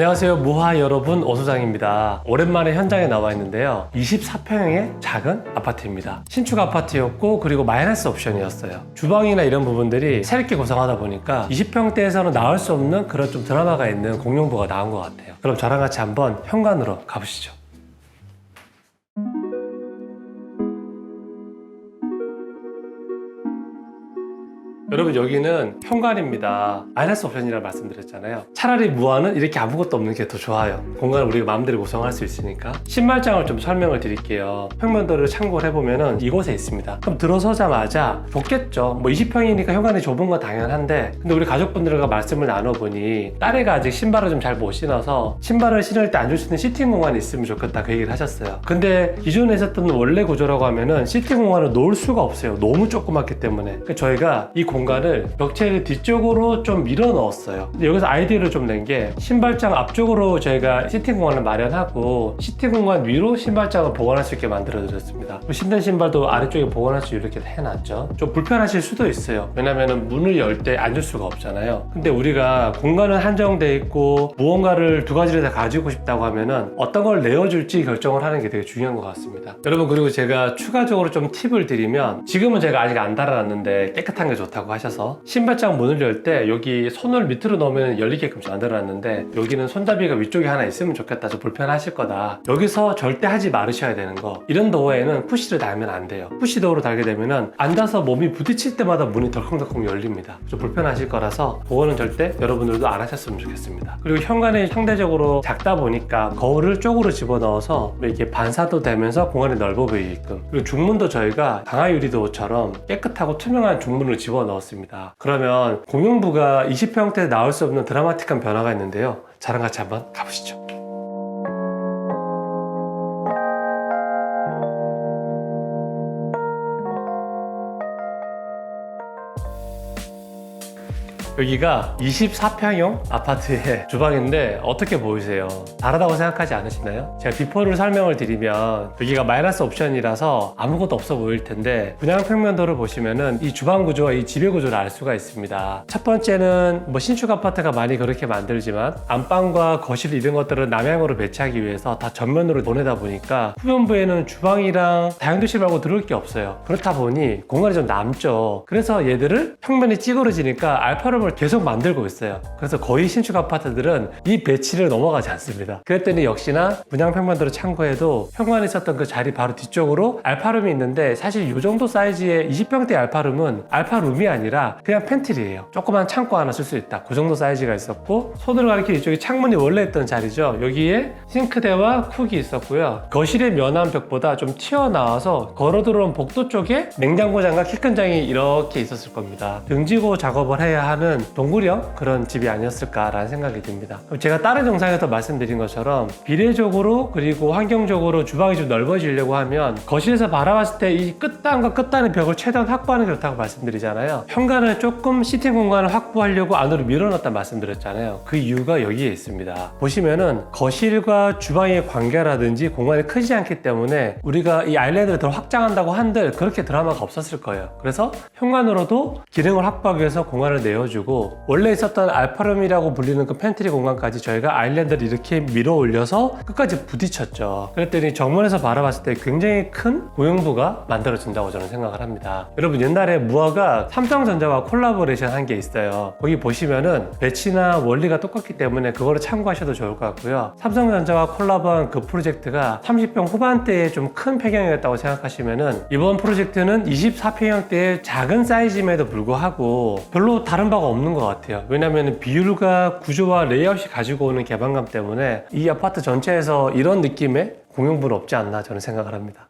안녕하세요 무하 여러분 오소장입니다. 오랜만에 현장에 나와 있는데요. 24평의 작은 아파트입니다. 신축 아파트였고 그리고 마이너스 옵션이었어요. 주방이나 이런 부분들이 새롭게 구성하다 보니까 20평대에서는 나올 수 없는 그런 좀 드라마가 있는 공용부가 나온 것 같아요. 그럼 저랑 같이 한번 현관으로 가보시죠 여러분 여기는 현관입니다. 마이너스 옵션이라 말씀드렸잖아요. 차라리 무한은 이렇게 아무것도 없는 게 더 좋아요. 공간을 우리가 마음대로 구성할 수 있으니까. 신발장을 좀 설명을 드릴게요. 평면도를 참고를 해보면은 이곳에 있습니다. 그럼 들어서자마자 좁겠죠. 뭐 20평이니까 현관이 좁은 건 당연한데 근데 우리 가족분들과 말씀을 나눠보니 딸애가 아직 신발을 좀 잘 못 신어서 신발을 신을 때 앉을 수 있는 시팅 공간이 있으면 좋겠다 그 얘기를 하셨어요. 근데 기존에 있었던 원래 구조라고 하면은 시팅 공간을 놓을 수가 없어요. 너무 조그맣기 때문에. 그러니까 저희가 이 공간 을 벽체를 뒤쪽으로 좀 밀어 넣었어요. 여기서 아이디어를 좀 낸 게 신발장 앞쪽으로 저희가 시팅 공간을 마련하고 시팅 공간 위로 신발장을 보관할 수 있게 만들어 드렸습니다. 그리고 신는 신발도 아래쪽에 보관할 수 이렇게 해놨죠. 좀 불편하실 수도 있어요. 왜냐면은 문을 열 때 앉을 수가 없잖아요. 근데 우리가 공간은 한정돼 있고 무언가를 두 가지를 다 가지고 싶다고 하면은 어떤 걸 내어줄지 결정을 하는 게 되게 중요한 것 같습니다. 여러분 그리고 제가 추가적으로 좀 팁을 드리면 지금은 제가 아직 안 달아놨는데 깨끗한 게 좋다고 하셔서 신발장 문을 열 때 여기 손을 밑으로 넣으면 열리게끔 만들어놨는데 여기는 손잡이가 위쪽에 하나 있으면 좋겠다. 좀 불편하실 거다. 여기서 절대 하지 말으셔야 되는 거. 이런 도어에는 푸시를 달면 안 돼요. 푸시 도어로 달게 되면은 앉아서 몸이 부딪힐 때마다 문이 덜컹덜컹 열립니다. 좀 불편하실 거라서 그거는 절대 여러분들도 안 하셨으면 좋겠습니다. 그리고 현관이 상대적으로 작다 보니까 거울을 쪽으로 집어넣어서 이렇게 반사도 되면서 공간이 넓어 보이게끔. 그리고 중문도 저희가 강화 유리도처럼 깨끗하고 투명한 중문을 집어넣 었습니다. 그러면 공용부가 20평대 나올 수 없는 드라마틱한 변화가 있는데요. 저랑 같이 한번 가보시죠 여기가 24평형 아파트의 주방인데 어떻게 보이세요? 다르다고 생각하지 않으시나요? 제가 비포를 설명을 드리면 여기가 마이너스 옵션이라서 아무것도 없어 보일 텐데 분양 평면도를 보시면은 이 주방 구조와 이 지배 구조를 알 수가 있습니다. 첫 번째는 뭐 신축 아파트가 많이 그렇게 만들지만 안방과 거실 이런 것들을 남향으로 배치하기 위해서 다 전면으로 보내다 보니까 후면부에는 주방이랑 다용도실 말고 들어올 게 없어요. 그렇다 보니 공간이 좀 남죠. 그래서 얘들을 평면이 찌그러지니까 알파 룸을 계속 만들고 있어요. 그래서 거의 신축 아파트들은 이 배치를 넘어가지 않습니다. 그랬더니 역시나 분양 평면도를 참고해도 현관에 있었던 그 자리 바로 뒤쪽으로 알파룸이 있는데 사실 이 정도 사이즈의 20평대 알파룸은 알파룸이 아니라 그냥 팬트리예요. 조그만 창고 하나 쓸 수 있다. 그 정도 사이즈가 있었고 손으로 가리켜 이쪽에 창문이 원래 있던 자리죠. 여기에 싱크대와 쿡이 있었고요. 거실의 면한 벽보다 좀 튀어나와서 걸어 들어온 복도 쪽에 냉장고장과 키큰장이 이렇게 있었을 겁니다. 등지고 작업을 해야 하는 동굴형 그런 집이 아니었을까라는 생각이 듭니다. 제가 다른 영상에서 말씀드린 것처럼 비례적으로 그리고 환경적으로 주방이 좀 넓어지려고 하면 거실에서 바라봤을 때 이 끝단과 끝단의 벽을 최대한 확보하는 게 좋다고 말씀드리잖아요. 현관을 조금 시팅 공간을 확보하려고 안으로 밀어넣었다 말씀드렸잖아요. 그 이유가 여기에 있습니다. 보시면은 거실과 주방의 관계라든지 공간이 크지 않기 때문에 우리가 이 아일랜드를 더 확장한다고 한들 그렇게 드라마가 없었을 거예요. 그래서 현관으로도 기능을 확보하기 위해서 공간을 내어주고 원래 있었던 알파룸이라고 불리는 그 팬트리 공간까지 저희가 아일랜드를 이렇게 밀어 올려서 끝까지 부딪혔죠. 그랬더니 정면에서 바라봤을 때 굉장히 큰 고용부가 만들어진다고 저는 생각을 합니다. 여러분 옛날에 무화가 삼성전자와 콜라보레이션 한 게 있어요. 거기 보시면은 배치나 원리가 똑같기 때문에 그거를 참고하셔도 좋을 것 같고요. 삼성전자와 콜라보한 그 프로젝트가 30평 후반대에 좀 큰 폐경이었다고 생각하시면은 이번 프로젝트는 24평형대의 작은 사이즈임에도 불구하고 별로 다른 바가 없는 것 같아요. 왜냐하면 비율과 구조와 레이아웃이 가지고 오는 개방감 때문에 이 아파트 전체에서 이런 느낌의 공용부는 없지 않나 저는 생각을 합니다.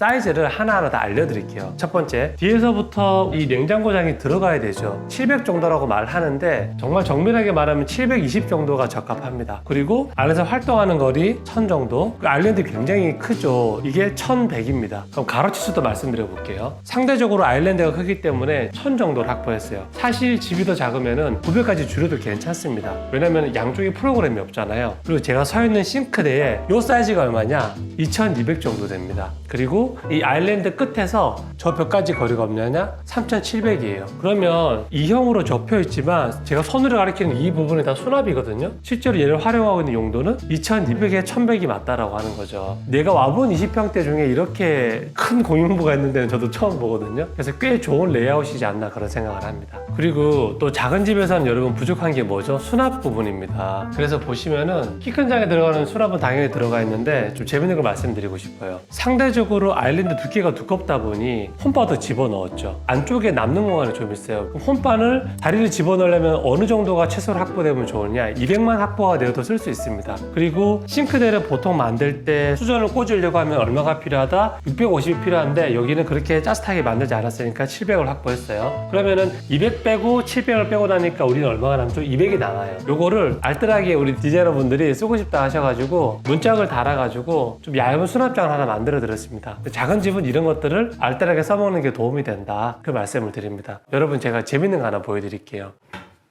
사이즈를 하나하나 다 알려드릴게요. 첫 번째, 뒤에서부터 이 냉장고장이 들어가야 되죠. 700 정도라고 말하는데 정말 정밀하게 말하면 720 정도가 적합합니다. 그리고 안에서 활동하는 거리 1000 정도. 그 아일랜드 굉장히 크죠. 이게 1100입니다. 그럼 가로치수도 말씀드려 볼게요. 상대적으로 아일랜드가 크기 때문에 1000 정도를 확보했어요. 사실 집이 더 작으면은 900까지 줄여도 괜찮습니다. 왜냐면 양쪽에 프로그램이 없잖아요. 그리고 제가 서 있는 싱크대에 이 사이즈가 얼마냐? 2200 정도 됩니다. 그리고 이 아일랜드 끝에서 저 벽까지 거리가 없냐냐? 3,700이에요. 그러면 이형으로 접혀 있지만 제가 손으로 가리키는 이 부분이 다 수납이거든요. 실제로 얘를 활용하고 있는 용도는 2,200에 1,100이 맞다라고 하는 거죠. 내가 와본 20평대 중에 이렇게 큰 공용부가 있는 데는 저도 처음 보거든요. 그래서 꽤 좋은 레이아웃이지 않나 그런 생각을 합니다. 그리고 또 작은 집에서는 여러분 부족한 게 뭐죠? 수납 부분입니다. 그래서 보시면은 키 큰 장에 들어가는 수납은 당연히 들어가 있는데 좀 재밌는 걸 말씀드리고 싶어요. 상대적으로 아일랜드 두께가 두껍다 보니 홈바도 집어넣었죠. 안쪽에 남는 공간이 좀 있어요. 그럼 홈바를 다리를 집어넣으려면 어느 정도가 최소로 확보되면 좋으냐? 200만 확보가 되어도 쓸 수 있습니다. 그리고 싱크대를 보통 만들 때 수전을 꽂으려고 하면 얼마가 필요하다? 650이 필요한데 여기는 그렇게 짜릿하게 만들지 않았으니까 700을 확보했어요. 그러면은 200 빼고 700을 빼고 나니까 우리는 얼마가 남죠? 200이 남아요. 요거를 알뜰하게 우리 디자이너분들이 쓰고 싶다 하셔가지고 문짝을 달아가지고 좀 얇은 수납장을 하나 만들어 드렸습니다. 작은 집은 이런 것들을 알뜰하게 써먹는 게 도움이 된다. 그 말씀을 드립니다. 여러분 제가 재밌는 거 하나 보여드릴게요.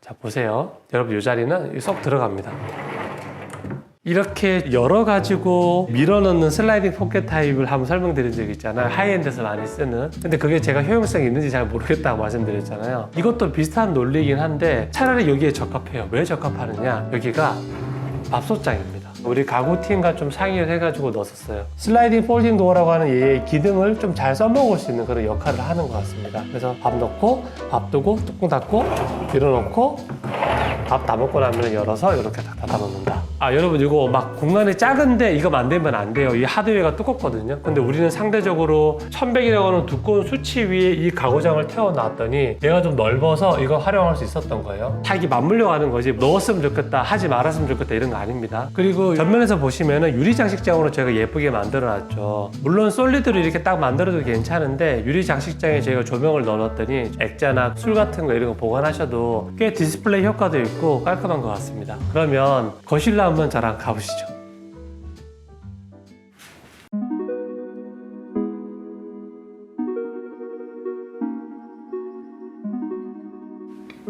자 보세요. 여러분 이 자리는 쏙 들어갑니다. 이렇게 열어 가지고 밀어넣는 슬라이딩 포켓 타입을 한번 설명드린 적 있잖아요. 하이엔드에서 많이 쓰는. 근데 그게 제가 효용성이 있는지 잘 모르겠다고 말씀드렸잖아요. 이것도 비슷한 논리긴 한데 차라리 여기에 적합해요. 왜 적합하느냐? 여기가 밥솥장입니다. 우리 가구팀과 좀 상의를 해가지고 넣었어요. 슬라이딩 폴딩 도어라고 하는 얘의 기능을 좀 잘 써먹을 수 있는 그런 역할을 하는 것 같습니다. 그래서 밥 넣고, 밥 두고, 뚜껑 닫고, 밀어넣고, 밥 다 먹고 나면 열어서 이렇게 다 닫아 놓는다. 아 여러분 이거 막 공간이 작은데 이거 만들면 안 돼요. 이 하드웨어가 두껍거든요. 근데 우리는 상대적으로 1100이라고 하는 두꺼운 수치 위에 이 가구장을 태워 놨더니 얘가 좀 넓어서 이거 활용할 수 있었던 거예요. 다 이게 맞물려 가는 거지. 넣었으면 좋겠다, 하지 말았으면 좋겠다 이런 거 아닙니다. 그리고 전면에서 보시면은 유리 장식장으로 제가 예쁘게 만들어 놨죠. 물론 솔리드로 이렇게 딱 만들어도 괜찮은데 유리 장식장에 제가 조명을 넣어놨더니 액자나 술 같은 거 이런 거 보관하셔도 꽤 디스플레이 효과도 있고 깔끔한 것 같습니다. 그러면 거실로 한번 저랑 가보시죠.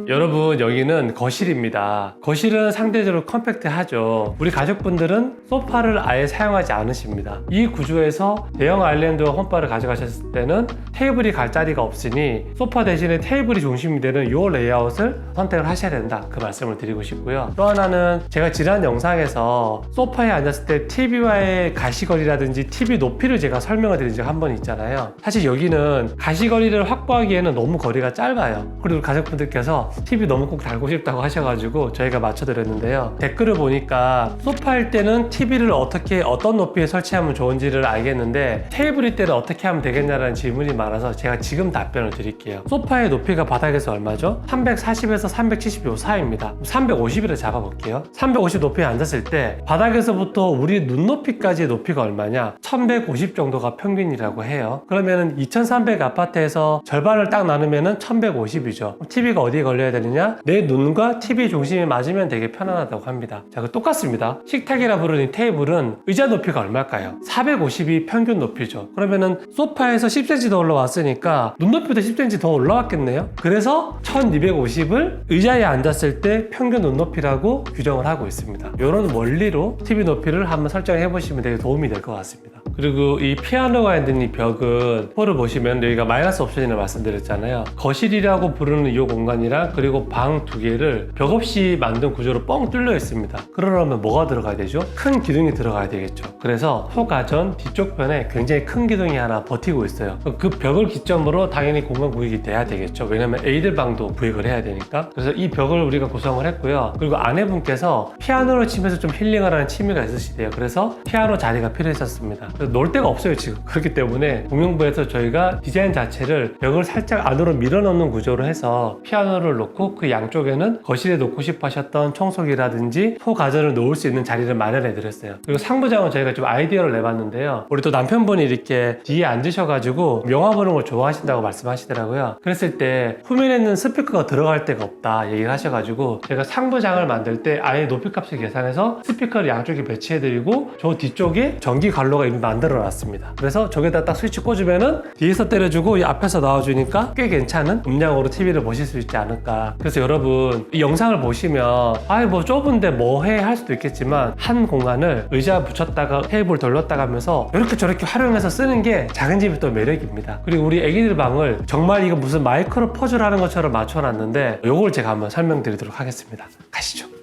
여러분 여기는 거실입니다. 거실은 상대적으로 컴팩트하죠. 우리 가족분들은 소파를 아예 사용하지 않으십니다. 이 구조에서 대형 아일랜드와 홈바를 가져가셨을 때는 테이블이 갈 자리가 없으니 소파 대신에 테이블이 중심이 되는 이 레이아웃을 선택을 하셔야 된다. 그 말씀을 드리고 싶고요. 또 하나는 제가 지난 영상에서 소파에 앉았을 때 TV와의 가시거리라든지 TV 높이를 제가 설명을 드린 적 한 번 있잖아요. 사실 여기는 가시거리를 확보하기에는 너무 거리가 짧아요. 그리고 가족분들께서 TV 너무 꼭 달고 싶다고 하셔가지고 저희가 맞춰드렸는데요. 댓글을 보니까 소파일 때는 TV를 어떻게 어떤 높이에 설치하면 좋은지를 알겠는데 테이블일 때는 어떻게 하면 되겠냐라는 질문이 많아서 제가 지금 답변을 드릴게요. 소파의 높이가 바닥에서 얼마죠? 340에서 370요 사이입니다. 350이라 잡아볼게요. 350 높이에 앉았을 때 바닥에서부터 우리 눈높이까지의 높이가 얼마냐? 1150 정도가 평균이라고 해요. 그러면은 2300 아파트에서 절반을 딱 나누면은 1150이죠. TV가 어디에 걸려야 되느냐? 내 눈과 TV 중심이 맞으면 되게 편안하다고 합니다. 자, 그 똑같습니다. 식탁이라 부르는 이 테이블은 의자 높이가 얼마일까요? 450이 평균 높이죠. 그러면은 소파에서 10cm 더 올라왔으니까 눈높이도 10cm 더 올라왔겠네요. 그래서 1250을 의자에 앉았을 때 평균 눈높이라고 규정을 하고 있습니다. 이런 원리로 TV 높이를 한번 설정해 보시면 되게 도움이 될 것 같습니다. 그리고 이 피아노가 있는 이 벽은 폴을 보시면 여기가 마이너스 옵션이라 말씀드렸잖아요. 거실이라고 부르는 이 공간이랑 그리고 방 두 개를 벽 없이 만든 구조로 뻥 뚫려 있습니다. 그러려면 뭐가 들어가야 되죠? 큰 기둥이 들어가야 되겠죠. 그래서 소가전 뒤쪽 편에 굉장히 큰 기둥이 하나 버티고 있어요. 그 벽을 기점으로 당연히 공간 구획이 돼야 되겠죠. 왜냐면 에이들 방도 구획을 해야 되니까. 그래서 이 벽을 우리가 구성을 했고요. 그리고 아내분께서 피아노를 치면서 좀 힐링을 하는 취미가 있으시대요. 그래서 피아노 자리가 필요했었습니다. 놀 데가 없어요 지금. 그렇기 때문에 공용부에서 저희가 디자인 자체를 벽을 살짝 안으로 밀어넣는 구조로 해서 피아노를 놓고 그 양쪽에는 거실에 놓고 싶어 하셨던 청소기라든지 소가전을 놓을 수 있는 자리를 마련해 드렸어요. 그리고 상부장은 저희가 좀 아이디어를 내봤는데요. 우리 또 남편분이 이렇게 뒤에 앉으셔가지고 영화 보는 걸 좋아하신다고 말씀하시더라고요. 그랬을 때 후면에 있는 스피커가 들어갈 데가 없다 얘기를 하셔가지고 제가 상부장을 만들 때 아예 높이값을 계산해서 스피커를 양쪽에 배치해드리고 저 뒤쪽에 전기 관로가 이미 만들어 놨습니다. 그래서 저기다 딱 스위치 꽂으면은 뒤에서 때려주고 이 앞에서 나와주니까 꽤 괜찮은 음량으로 TV를 보실 수 있지 않을까. 그래서 여러분 이 영상을 보시면 아이 뭐 좁은데 뭐해 할 수도 있겠지만 한 공간을 의자 붙였다가 테이블 돌렸다가 하면서 이렇게 저렇게 활용해서 쓰는 게 작은 집이 또 매력입니다. 그리고 우리 애기들 방을 정말 이거 무슨 마이크로 퍼즐 하는 것처럼 맞춰놨는데 요걸 제가 한번 설명드리도록 하겠습니다. 가시죠.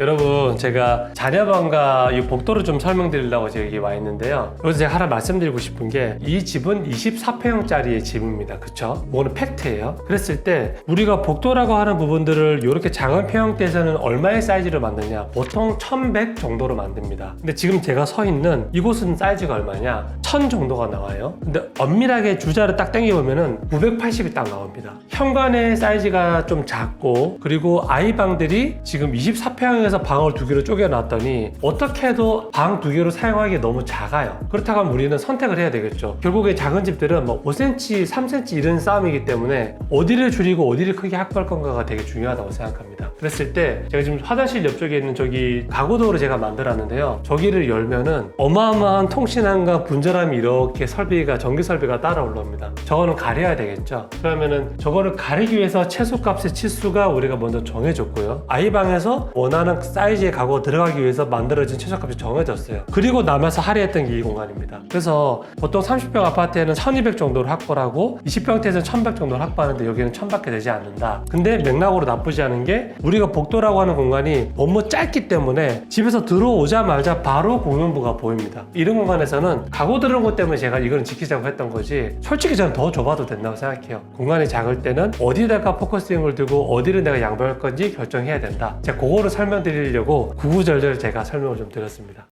여러분 제가 자녀방과 이 복도를 좀 설명드리려고 제가 여기 와 있는데요. 여기서 제가 하나 말씀드리고 싶은 게 이 집은 24평짜리의 집입니다. 그쵸? 뭐는 팩트예요. 그랬을 때 우리가 복도라고 하는 부분들을 이렇게 작은 평형대에서는 얼마의 사이즈를 만드냐? 보통 1100 정도로 만듭니다. 근데 지금 제가 서 있는 이곳은 사이즈가 얼마냐? 1000 정도가 나와요. 근데 엄밀하게 주자를 딱 당겨보면은 980이 딱 나옵니다. 현관의 사이즈가 좀 작고 그리고 아이방들이 지금 24평에서 방을 두 개로 쪼개놨더니 어떻게 해도 방 두 개로 사용하기 너무 작아요. 그렇다고 하면 우리는 선택을 해야 되겠죠. 결국에 작은 집들은 뭐 5cm, 3cm 이런 싸움이기 때문에 어디를 줄이고 어디를 크게 확보할 건가가 되게 중요하다고 생각합니다. 그랬을 때 제가 지금 화장실 옆쪽에 있는 저기 가구도로 제가 만들었는데요. 저기를 열면은 어마어마한 통신함과 분절함이 이렇게 설비가 전기 설비가 따라 올라옵니다. 저거는 가려야 되겠죠. 그러면은 저거를 가리기 위해서 최소값의 치수가 우리가 먼저 정해졌고요. 아이 방에서 원하는 사이즈의 가구가 들어가기 위해서 만들어진 최소값이 정해졌어요. 그리고 남아서 할애했던 게 이 공간입니다. 그래서 보통 30평 아파트에는 1200 정도를 확보를 하고 20평대에서는 1100 정도를 확보하는데 여기는 1000밖에 되지 않는다. 근데 맥락으로 나쁘지 않은 게 우리가 복도라고 하는 공간이 너무 짧기 때문에 집에서 들어오자마자 바로 공용부가 보입니다. 이런 공간에서는 가구 들어온 것 때문에 제가 이걸 지키자고 했던 거지 솔직히 저는 더 좁아도 된다고 생각해요. 공간이 작을 때는 어디다가 포커스윙을 두고 어디를 내가 양보할 건지 결정해야 된다. 제가 그거를 설명드리 려고 구구절절 제가 설명을 좀 드렸습니다.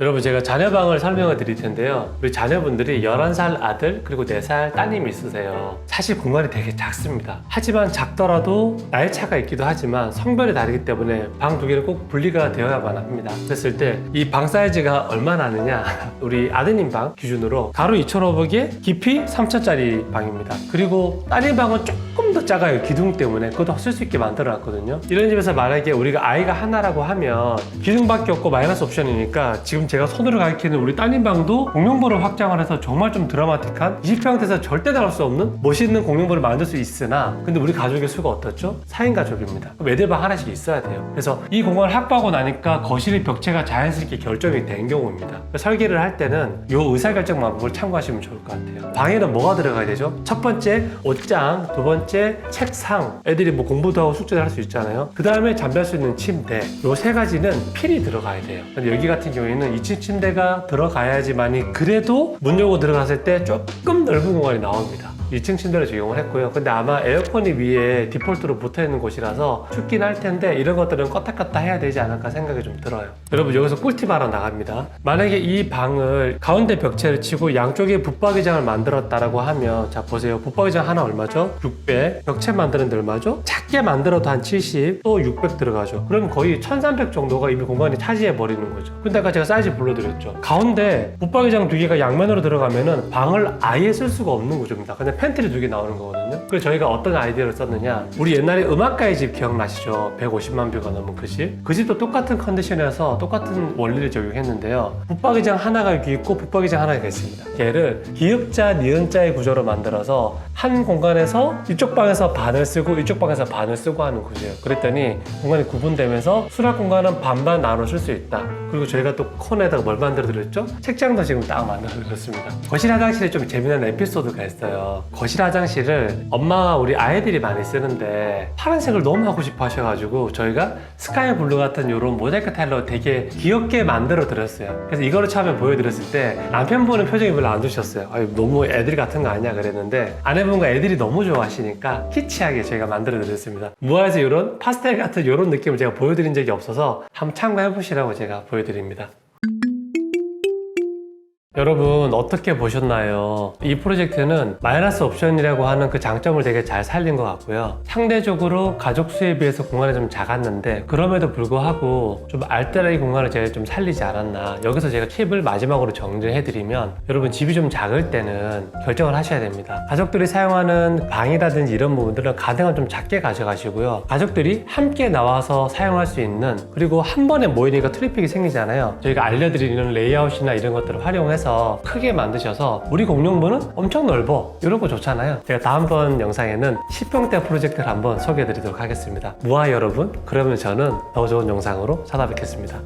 여러분 제가 자녀방을 설명을 드릴 텐데요. 우리 자녀분들이 11살 아들 그리고 4살 따님이 있으세요. 사실 공간이 되게 작습니다. 하지만 작더라도 나이 차가 있기도 하지만 성별이 다르기 때문에 방 두 개를 꼭 분리가 되어야만 합니다. 그랬을 때 이 방 사이즈가 얼마나 하느냐. 우리 아드님 방 기준으로 가로 2,500에 깊이 3,000짜리 방입니다. 그리고 따님 방은 조금 더 작아요 기둥 때문에. 그것도 쓸 수 있게 만들어 놨거든요. 이런 집에서 만약에 우리가 아이가 하나라고 하면 기둥밖에 없고 마이너스 옵션이니까 지금 제가 손으로 가리키는 우리 따님 방도 공용부를 확장을 해서 정말 좀 드라마틱한 20평대에서 절대 나올 수 없는 멋있는 공용부를 만들 수 있으나 근데 우리 가족의 수가 어떻죠? 4인 가족입니다. 그럼 애들 방 하나씩 있어야 돼요. 그래서 이 공간을 확보하고 나니까 거실의 벽체가 자연스럽게 결정이 된 경우입니다. 설계를 할 때는 이 의사결정 방법을 참고하시면 좋을 것 같아요. 방에는 뭐가 들어가야 되죠? 첫 번째 옷장 두 번째 책상. 애들이 뭐 공부도 하고 숙제를 할 수 있잖아요. 그 다음에 잠잘 수 있는 침대. 요 세 가지는 필히 들어가야 돼요. 여기 같은 경우에는 2층 침대가 들어가야지만이 그래도 문 열고 들어갔을 때 조금 넓은 공간이 나옵니다 2층 침대를 적용을 했고요. 근데 아마 에어컨이 위에 디폴트로 붙어 있는 곳이라서 춥긴 할 텐데 이런 것들은 껐다 껐다 해야 되지 않을까 생각이 좀 들어요. 여러분 여기서 꿀팁 하나 나갑니다. 만약에 이 방을 가운데 벽체를 치고 양쪽에 붙박이장을 만들었다라고 하면 자 보세요. 붙박이장 하나 얼마죠? 600. 벽체 만드는데 얼마죠? 작게 만들어도 한 70, 또 600 들어가죠. 그러면 거의 1300 정도가 이미 공간이 차지해 버리는 거죠. 근데 아까 제가 사이즈 불러드렸죠. 가운데 붙박이장 두 개가 양면으로 들어가면은 방을 아예 쓸 수가 없는 구조입니다. 그냥 팬트리 두 개 나오는 거거든요. 그래서 저희가 어떤 아이디어를 썼느냐. 우리 옛날에 음악가의 집 기억나시죠? 150만 뷰가 넘은 그 집. 그 집도 똑같은 컨디션에서 똑같은 원리를 적용했는데요. 붙박이장 하나가 여기 있고 붙박이장 하나가 있습니다. 얘를 기역자, 니은자의 구조로 만들어서 한 공간에서 이쪽 방에서 반을 쓰고 이쪽 방에서 반을 쓰고 하는 구조예요. 그랬더니 공간이 구분되면서 수납 공간은 반반 나눠 쓸 수 있다. 그리고 저희가 또 코너에다가 뭘 만들어 드렸죠? 책장도 지금 딱 만들어 드렸습니다. 거실 화장실에 좀 재미난 에피소드가 있어요. 거실 화장실을 엄마와 우리 아이들이 많이 쓰는데 파란색을 너무 하고 싶어 하셔가지고 저희가 스카이 블루 같은 이런 모자이크 타일로 되게 귀엽게 만들어 드렸어요. 그래서 이거를 처음에 보여드렸을 때 남편분은 표정이 별로 안 좋으셨어요. 아유, 너무 애들 같은 거 아니야 그랬는데 아내분과 애들이 너무 좋아하시니까 키치하게 저희가 만들어 드렸습니다. 무아에서 이런 파스텔 같은 이런 느낌을 제가 보여드린 적이 없어서 한번 참고해 보시라고 제가 보여드립니다. 여러분 어떻게 보셨나요? 이 프로젝트는 마이너스 옵션이라고 하는 그 장점을 되게 잘 살린 것 같고요. 상대적으로 가족 수에 비해서 공간이 좀 작았는데 그럼에도 불구하고 좀 알뜰하게 공간을 제가 좀 살리지 않았나. 여기서 제가 팁을 마지막으로 정리해드리면 여러분 집이 좀 작을 때는 결정을 하셔야 됩니다. 가족들이 사용하는 방이라든지 이런 부분들은 가능한 좀 작게 가져가시고요. 가족들이 함께 나와서 사용할 수 있는 그리고 한 번에 모이니까 트래픽이 생기잖아요. 저희가 알려드리는 레이아웃이나 이런 것들을 활용해서 크게 만드셔서 우리 공용부는 엄청 넓어. 이런 거 좋잖아요. 제가 다음번 영상에는 10평대 프로젝트를 한번 소개해 드리도록 하겠습니다. 무아 여러분, 그러면 저는 더 좋은 영상으로 찾아뵙겠습니다.